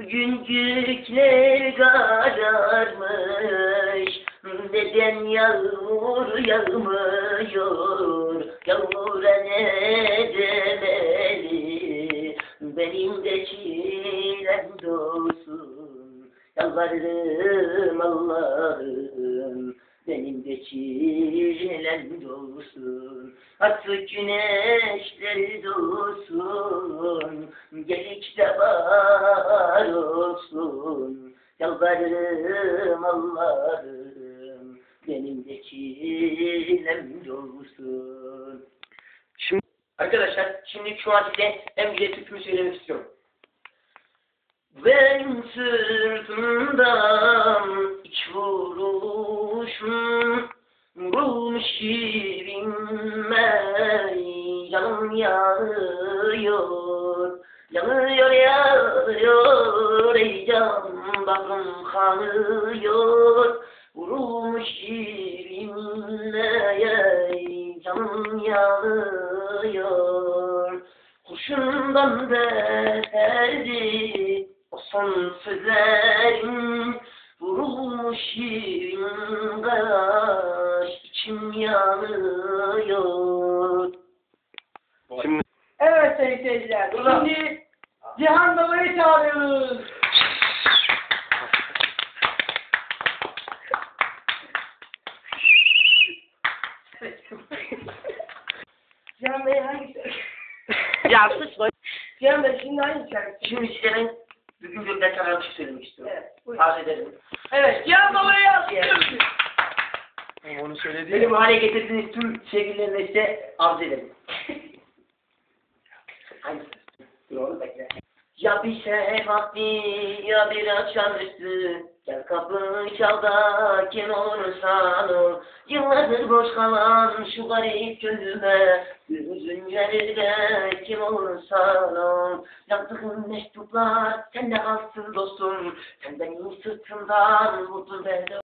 Bugün gökler kararmış? Neden yağmur yağmıyor? Yağmura ne demeli? Benim de çilem dolsun Yalvarırım Allah'ım. Benim de çilem dolsun Artık güneşleri Yalvarırım Allah'ım Benim de çilem dolsun. Şimdi Arkadaşlar şimdi şu an size en güzel türkümü söylemek istiyorum. Ben sırtımdan iç vuruşum Vurulmuş yerime Canım yanıyor. Yanıyor yanıyor can bakım kanıyor. Vurulmuş ey Canım yanıyor Kurşundan beterdi o son sözlerin Vurulmuş yerin kaş içim yanıyor. Şimdi Evet sayın seyirciler. Şimdi Cihan Baba'yı çağırıyoruz. Cihan Bey hangi Ya sus lan. Cihan Bey şimdi hangi şarkı? Şimdi ben bugün gökten şey söylemek istiyorum. Evet. buyurun. Arz ederim. Evet. Cihan Baba'yı alkışlıyoruz. onu söyledi. Benim hale getirdiğiniz tüm sevgililerime size arz ederim. Hangisi? Dur oğlum bekle. Ya bir şey vakti ya bir akşamüstü Gel kapı çal da kim olursan ol. Yıllardır boş kalan şu garip gönlüme Hüzün gelir de kim olursan ol. Yazdığın mektuplar sende kalsın dostum. Sen benim sırtımdan mutlu ver